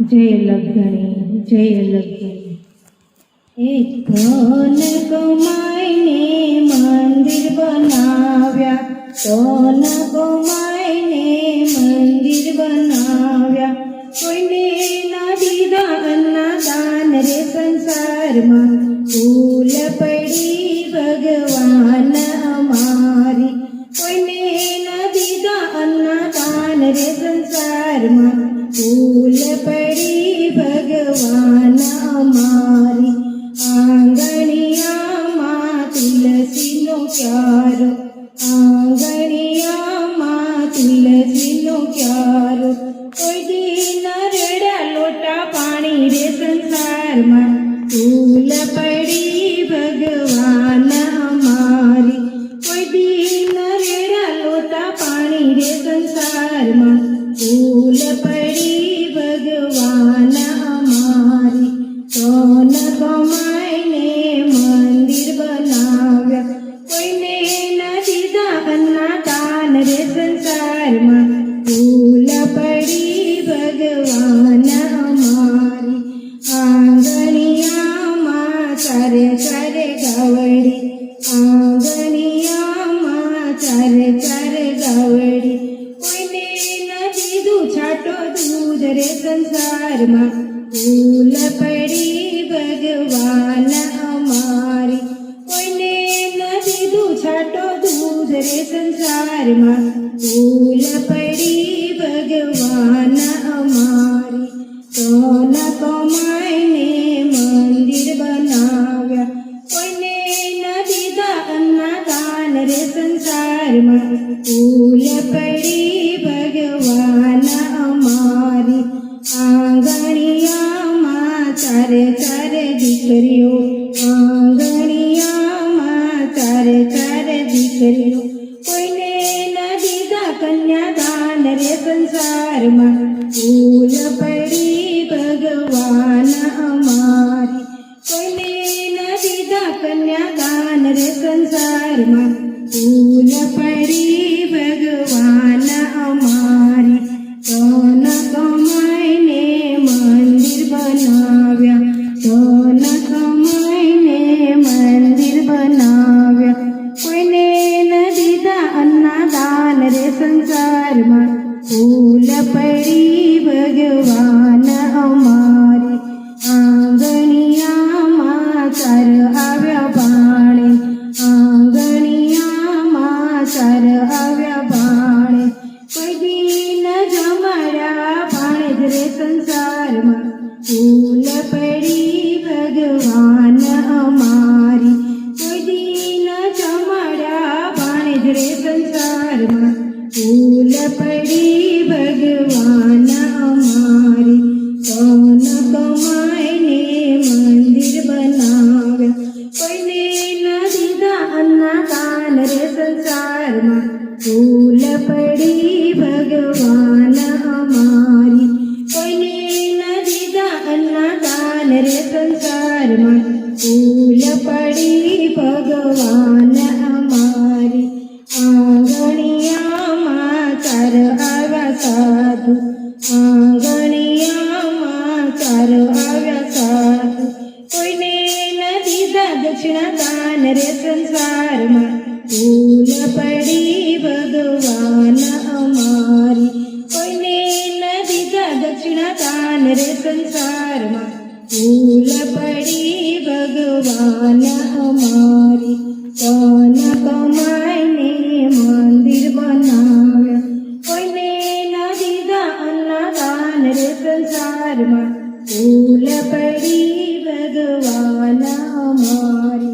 જય લગ્ની જય લગ્ની એક ધન કમાઈને મંદિર બનાવ્યા. ધન કમાઈને મંદિર બનાવ્યા. કોઈને ના દીધા અન્ના દાન રે સંસારમાં. ફૂલ પડી ભગવાન અમારી. કોઈને ભગવાન અમારી આંગણિયામાં તુલસીનો ક્યારો આંગણિયામાં તુલસીનો ક્યારો કોઈ દી નરડા લોટા પાણી રે સંસારમાં ફૂલ પડી ભગવાન અમારી કોઈ દી નરડા લોટા પાણી રે સંસારમાં ફૂલ પડી સંસારમાં ભૂલ પડી ભગવાન અમારી. કોઈને ન દીધું છાટો દૂધ રે સંસારમાં. ભૂલ પડી ભગવાન અમારી. સોન કમાઈને મંદિર બનાવ્યા. કોઈને ન દીધા અન્ના દાન રે સંસારમાં. ભૂલ પડી દીકરીઓ આંગણિયામાં ચારે ચારે દીકરીઓ. કોઈને ન દીધા કન્યાદાન રે સંસારમાં. પડી ભગવાન અમારી. કોઈને ન દીધા કન્યાદાન રે સંસારમાં. પડી ભગવાન અમારી. સોન કમાઈને મંદિર બનાવ્યા. સંસારમાં ફૂલ પડી ભગવાન અમારી સોન કમાઈને મંદિર બનાવ્યા કોઈને ન દીધા અન્ના દાન રે સંસારમાં ફૂલ પડી ભગવાન અમારી કોઈને ન દીધા અન્ના દાન રે સંસારમાં ફૂલ પડી સાર સંસારમાં ફૂલ પડી ભગવાન અમારી કોન કમાઈને મંદિર બનાવ્યા કોઈને ના દીધા અન્નદાન રે પડી ભગવાન અમારી